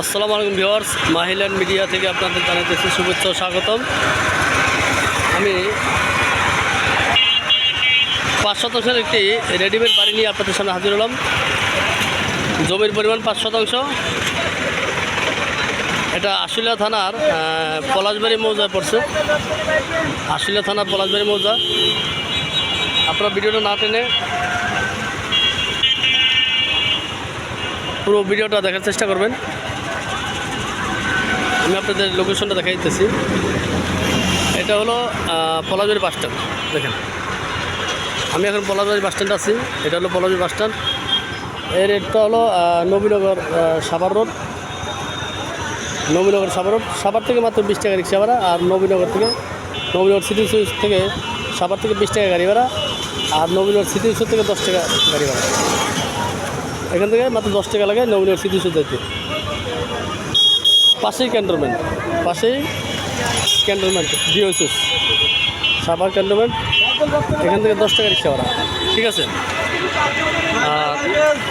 আসসালামু আলাইকুম viewers মাহিল্যান্ড media থেকে আপনাদের জানাইতেছি শুভেচ্ছা স্বাগতম। আমি পাঁচ শতাংশের একটি রেডিমেড বাড়ি নিয়ে আপনাদের সামনে হাজির হলাম। জমির পরিমাণ পাঁচ শতাংশ। এটা আশুলিয়া থানার পলাশবাড়ি মৌজায় পড়ছে। আশুলিয়া থানার পলাশবাড়ি মৌজা। আপনারা ভিডিওটা না টেনে পুরো ভিডিওটা দেখার চেষ্টা করবেন। আমি আপনাদের লোকেশনটা দেখাই দিতেছি এটা হলো পলাশবাড়ি বাস স্ট্যান্ড দেখেন। আমি এখন পলাশবাড়ি বাস স্ট্যান্ড আছি। এটা হলো পলাশবাড়ি বাস স্ট্যান্ড এর রেটটা হলো নবীনগর সাভার রোড। নবীনগর সাভার রোড। সাভার থেকে মাত্র বিশ টাকা রিক্সা ভাড়া আর নবীনগর থেকে, নবীনগর সিটি সুইচ থেকে সাভার থেকে বিশ টাকা গাড়ি ভাড়া আর নবীনগর সিটি সুইচ থেকে দশ টাকা গাড়ি ভাড়া। এখান থেকে মাত্র দশ টাকা লাগে নবীনগর সিটি সুইচ যেতে পাশেই ক্যান্টনমেন্ট পাশেই ক্যান্টনমেন্ট ডিওসিস সাভার ক্যান্টনমেন্ট এখান থেকে দশ টাকা রিক্সা ভাড়া। ঠিক আছে? আর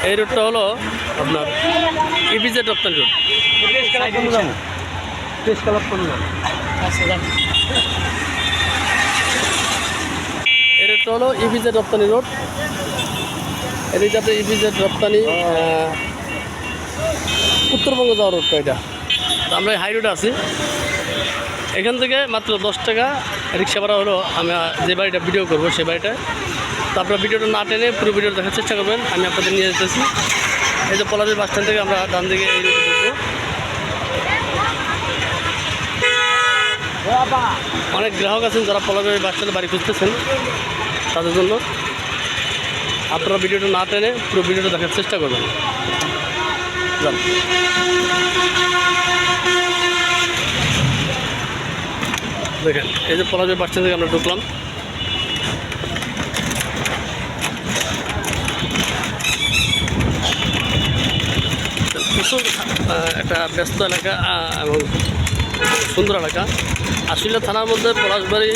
এই রোডটা হলো আপনার ইপিজেড রপ্তানি রোড এই একটা হলো ইপিজেড রপ্তানি রোড এদিকটাতে ইপিজেড রপ্তানি আহ, উত্তরবঙ্গ যাওয়ার রোডটা এটা। আমরা হাই রোডে আছি। এখান থেকে মাত্র দশ টাকা রিক্সা ভাড়া হলো। আমি যে বাড়িটা ভিডিও করব সে বাড়িটা। তো আপনারা ভিডিওটা না টেনে পুরো ভিডিওটা দেখার চেষ্টা করবেন। আমি আপনাদের নিয়ে যেতেছি। এই যে পলাশের বাস স্ট্যান্ড থেকে আমরা ডান দিকে এই ঢুকবো। অনেক গ্রাহক আছেন যারা পলাশের বাস স্ট্যান্ডে বাড়ি খুঁজতেছেন। তাদের জন্য আপনারা ভিডিওটা না টেনে পুরো ভিডিওটা দেখার চেষ্টা করবেন। দেখেন, এই যে বাস স্ট্যান্ড থেকে আমরা ঢুকলাম। প্রচুর একটা ব্যস্ত এলাকা এবং সুন্দর এলাকা। আশুলিয়া থানার মধ্যে পলাশবাড়ি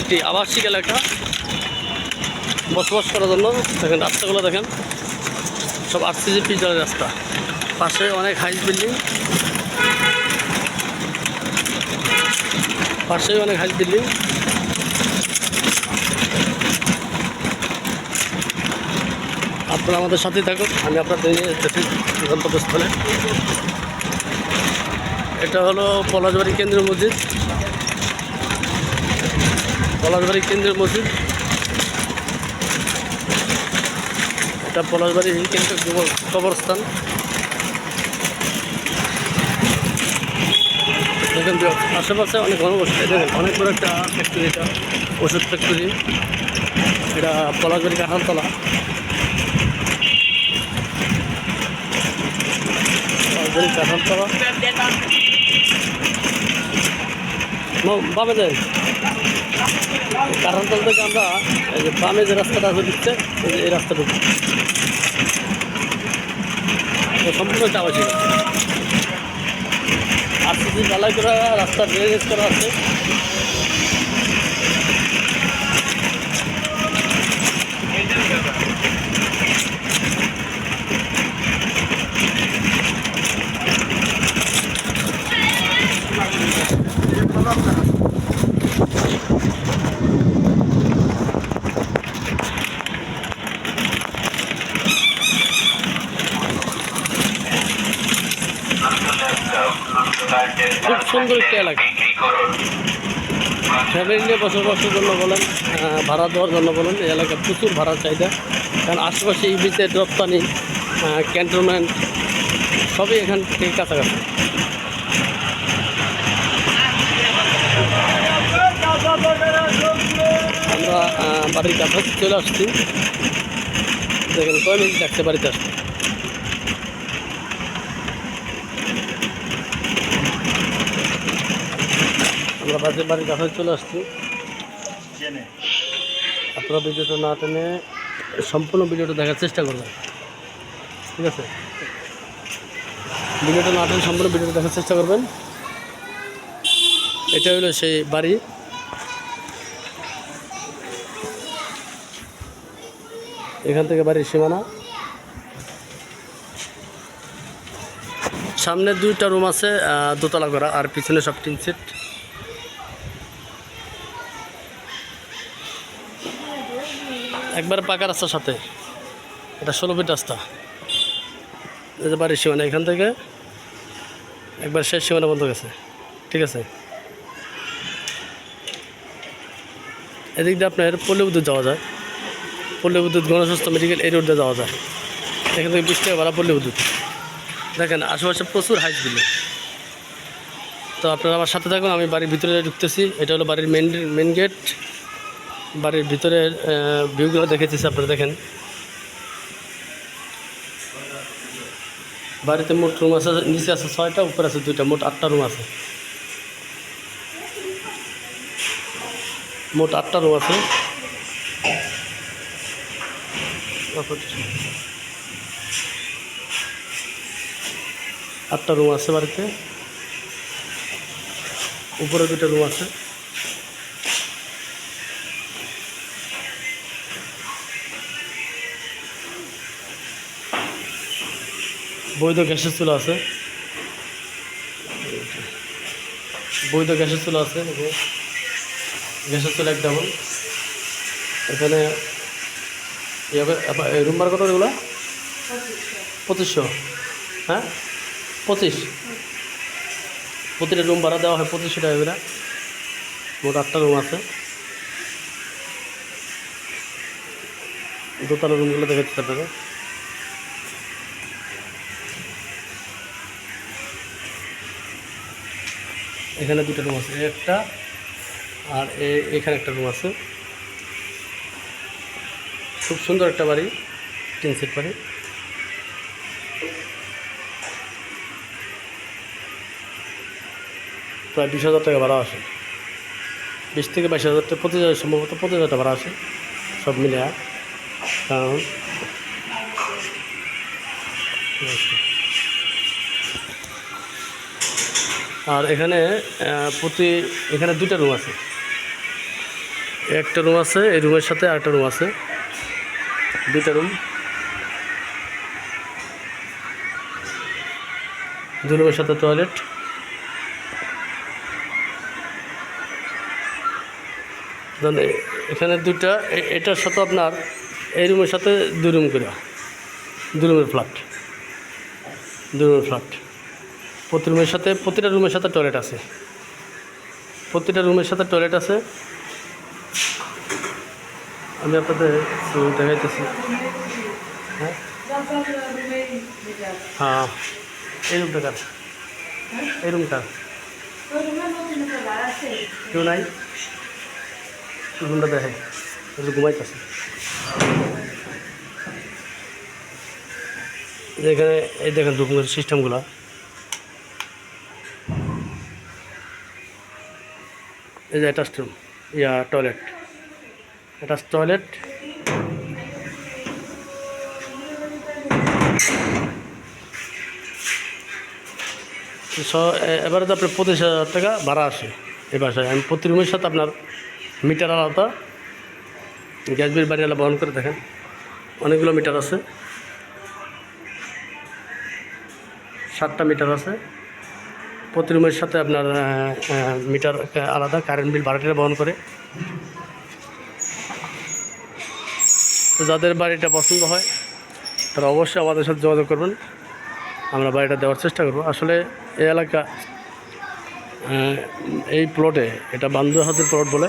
একটি আবাসিক এলাকা। বসবাস করার জন্য, দেখেন, রাস্তাগুলো দেখেন। সব আরসিজি পিচের রাস্তা। পাশে অনেক হাইস বিল্ডিং। পাশেই অনেক হাইস বিল্ডিং। আপনারা আমাদের সাথেই থাকুন। আমি আপনাদের নিয়ে গন্তব্যস্থলে এটা হলো পলাশবাড়ি কেন্দ্রীয় মসজিদ। পলাশবাড়ি কেন্দ্রীয় মসজিদ। এটা পলাশবাড়ি কবর- কবরস্থান। দেখেন আশেপাশে অনেক ঘনবসতি দেখেন অনেক বড় একটা ফ্যাক্টরি এটা, ওষুধ ফ্যাক্টরি এটা পলাশবাড়ি কাঁঠালতলা পলাশবাড়ি কাঁঠালতলা দেন কাঁঠালতলা থেকে আমরা, এই যে বামে যে রাস্তাটা দিচ্ছে, এই রাস্তা ঢুকছে সম্পূর্ণ চাওয়া ছিল আর কিছু ঢালাই করা, রাস্তা ড্রেনেজ করা আছে। খুব সুন্দর একটা এলাকা। ফ্যামিলি নিয়ে বসবাসের জন্য বলেন ভাড়া দেওয়ার জন্য বলেন, এই এলাকা প্রচুর ভাড়ার চাহিদা। কারণ আশেপাশে এই বিচে রপ্তানি ক্যান্টনমেন্ট, সবই এখান থেকে কাছাকাছি। আমরা বাড়ির কাছাকাছি চলে আসছি। দেখেন কয় মিনিট লাগছে বাড়িতে আসতে? আমরা বাড়ির বাড়ির কাছে চলে আসছি। আপনারা ভিডিওটা না টেনে সম্পূর্ণ ভিডিওটা দেখার চেষ্টা করবেন। ঠিক আছে? ভিডিওটা না টেনে সম্পূর্ণ ভিডিওটা দেখার চেষ্টা করবেন। এটা হলো সেই বাড়ি। এখান থেকে বাড়ির সীমানা। সামনে দুইটা রুম আছে দোতলা করা, আর পিছনে সব টিন সেট। একবার পাকা রাস্তার সাথে। এটা ষোলো ফিট রাস্তা। বাড়ির সীমানা এখান থেকে একবার শেষ সীমানা বন্ধ গেছে। ঠিক আছে? এদিক দিয়ে আপনার পল্লী বিদ্যুৎ যাওয়া যায়। পল্লী বিদ্যুৎ, গণস্বাস্থ্য মেডিকেল এই রোড দিয়ে যাওয়া যায়। এখান থেকে বিশ টাকা ভাড়া পল্লী বিদ্যুৎ। দেখেন, আশেপাশে প্রচুর হাইট বিল্ডিং। তো আপনারা আমার সাথে থাকুন, আমি বাড়ির ভিতরে ঢুকতেছি। এটা হলো বাড়ির মেন মেন গেট বাড়ির ভিতরের ভিউগুলো দেখেছি আপনারা দেখেন। বাড়িতে মোট রুম আছে, নিচে আছে ছয়টা, উপরে আছে দুইটা, মোট আটটা রুম আছে। মোট আটটা রুম আছে। আটটা রুম আছে বাড়িতে। উপরে দুটো রুম আছে। বৈধ গ্যাসের চুলা আছে। বৈধ গ্যাসের চুলা আছে গ্যাসের চুলা এক ডাবল এখানে রুম বার কত এগুলো? পঁচিশশো। হ্যাঁ? পঁচিশ। প্রতিটা রুম ভাড়া দেওয়া হয় পঁচিশশো টাকা করে। মোট আটটা রুম আছে। দোতলা রুমগুলো দেখাচ্ছি আপনাকে। এখানে দুটো রুম আছে একটা আর এখানে একটা রুম আছে। খুব সুন্দর একটা বাড়ি, তিন সেট বাড়ি। প্রায় বিশ হাজার টাকা ভাড়া আসে। বিশ থেকে বাইশ হাজার টাকা প্রতি হাজার, সম্ভবত প্রতি হাজার টাকা ভাড়া আসে, সব মিলে কারণ আর এখানে প্রতি, এখানে দুইটা রুম আছে। একটা রুম আছে, এই রুমের সাথে আরেকটা রুম আছে। দুইটা রুম দু রুমের সাথে টয়লেট এখানে দুইটা, এ- এটার সাথে আপনার, এই রুমের সাথে দুই রুম করে। দু রুমের ফ্ল্যাট দু রুমের ফ্ল্যাট প্রতি রুমের সাথে, প্রতিটা রুমের সাথে টয়লেট আছে। প্রতিটা রুমের সাথে টয়লেট আছে। আমি আপনাদের দেখাইতেছি। হ্যাঁ? হ্যাঁ এই রুমটা কার এই রুমটা কেউ নাই? রুমটা ঘুমাইতেছে। এখানে, এই দেখেন রুমের সিস্টেমগুলো এই যে অ্যাটাচ রুম ইয়া টয়লেট অ্যাটাচ টয়লেট এবারে তো আপনার পঁচিশ হাজার টাকা ভাড়া আসে এই বাসায়। আমি প্রতি রুমের সাথে আপনার মিটার আলাদা। গ্যাস বিল বাড়ি আলাদা বহন করে দেখেন। অনেকগুলো মিটার আছে। সাতটা মিটার আছে। প্রতি রুমের সাথে আপনার মিটার আলাদা কারেন্ট বিল ভাড়াটা বহন করে। তো যাদের বাড়িটা পছন্দ হয়, তারা অবশ্যই আমাদের সাথে যোগাযোগ করবেন। আমরা বাড়িটা দেওয়ার চেষ্টা করব। আসলে এই এলাকা এই প্লটে এটা বান্ধব হাতের প্লট বলে,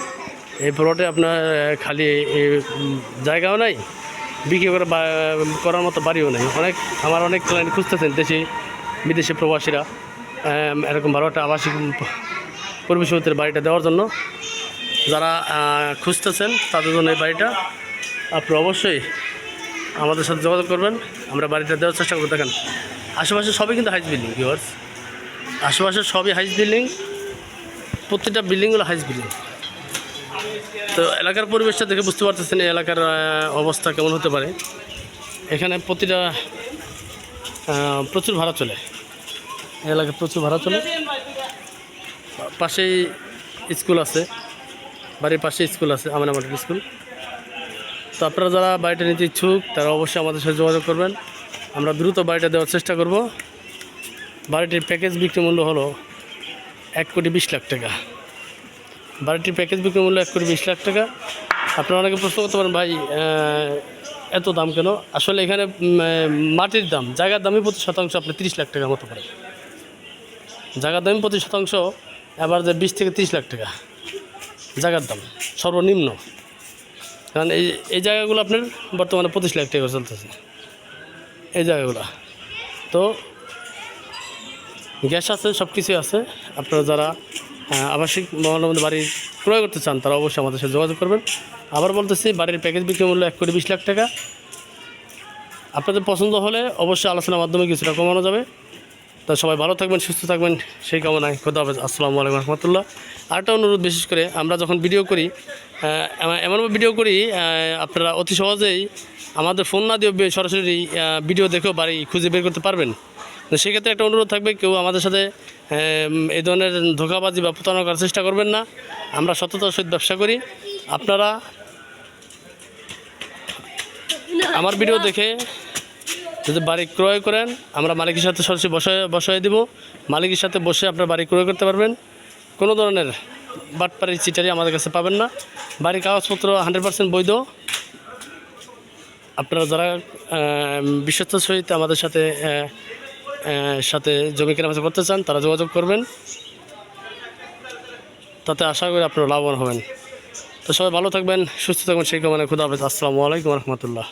এই প্লটে আপনার খালি জায়গাও নাই, বিক্রি করে করার মতো বাড়িও নেই। অনেক, আমার অনেক ক্লায়েন্ট খুঁজতেছেন দেশি, বিদেশি প্রবাসীরা। এরকম ভালো একটা আবাসিক পরিবেশের বাড়িটা দেওয়ার জন্য যারা খুঁজতেছেন তাদের জন্য এই বাড়িটা আপনি অবশ্যই আমাদের সাথে যোগাযোগ করবেন। আমরা বাড়িটা দেওয়ার চেষ্টা করব। দেখেন, আশেপাশে সবই কিন্তু হাইস বিল্ডিং ভিওয়ার্স আশেপাশে সবই হাইস বিল্ডিং প্রত্যেকটা বিল্ডিংগুলো হাইস বিল্ডিং। তো এলাকার পরিবেশটা দেখে বুঝতে পারতেছেন এই এলাকার অবস্থা কেমন হতে পারে। এখানে প্রতিটা প্রচুর ভাড়া চলে। এলাকায় প্রচুর ভাড়া চলে। পাশেই স্কুল আছে, বাড়ির পাশে স্কুল আছে আমার আমাদের স্কুল। তো আপনারা যারা বাড়িটা নিতে ইচ্ছুক, তারা অবশ্যই আমাদের সাথে যোগাযোগ করবেন। আমরা দ্রুত বাড়িটা দেওয়ার চেষ্টা করব। বাড়িটির প্যাকেজ বিক্রি মূল্য হলো এক কোটি বিশ লাখ টাকা। বাড়িটির প্যাকেজ বিক্রি মূল্য এক কোটি বিশ লাখ টাকা। আপনারা অনেকে প্রশ্ন করতে পারেন, ভাই এত দাম কেন? আসলে এখানে মাটির দাম, জায়গার দামই প্রতি শতাংশ আপনি তিরিশ লাখ টাকার মতো পারেন জায়গার দাম প্রতি শতাংশ, এবার যে বিশ থেকে তিরিশ লাখ টাকা। জায়গার দাম, সর্বনিম্ন। কারণ এই এই জায়গাগুলো আপনার বর্তমানে পঁচিশ লাখ টাকা চলতেছে। এই জায়গাগুলো। তো গ্যাস আছে সব কিছুই আছে। আপনারা যারা আবাসিক মধ্যে বাড়ি ক্রয় করতে চান, তারা অবশ্যই আমাদের সাথে যোগাযোগ করবেন। আবার বলতেছি, বাড়ির প্যাকেজ বিক্রি মূল্য এক কোটি বিশ লাখ টাকা। আপনাদের পছন্দ হলে অবশ্যই আলোচনার মাধ্যমে কিছুটা কমানো যাবে। তা সবাই ভালো থাকবেন, সুস্থ থাকবেন। সেই কামনায় খোদা হাফেজ। আসসালামু আলাইকুম রহমতুল্লাহ। আরেকটা অনুরোধ বিশেষ করে, আমরা যখন ভিডিও করি এমনভাবে ভিডিও করি আপনারা অতি সহজেই আমাদের ফোন না দিয়ে সরাসরি ভিডিও দেখেও বাড়ি খুঁজে বের করতে পারবেন। তো সেক্ষেত্রে একটা অনুরোধ থাকবে, কেউ আমাদের সাথে এই ধরনের ধোকাবাজি বা প্রতারণা করার চেষ্টা করবেন না। আমরা সততার সহিত ব্যবসা করি। আপনারা আমার ভিডিও দেখে যদি বাড়ি ক্রয় করেন, আমরা মালিকের সাথে সরাসরি বসায় বসায় দিব। মালিকের সাথে বসে আপনার বাড়ি ক্রয় করতে পারবেন। কোনো ধরনের বাটপাড়ি, চিটারি আমাদের কাছে পাবেন না। বাড়ির কাগজপত্র হান্ড্রেড পার্সেন্ট বৈধ। আপনারা যারা বিশ্বস্ত সহিত আমাদের সাথে সাথে জমি কেনাবেচা করতে চান, তারা যোগাযোগ করবেন। তাতে আশা করি আপনারা লাভবান হবেন। তো সবাই ভালো থাকবেন, সুস্থ থাকবেন। সেই কামনে খুদা হাফেজ। আসসালামু আলাইকুম রহমতুল্লাহ।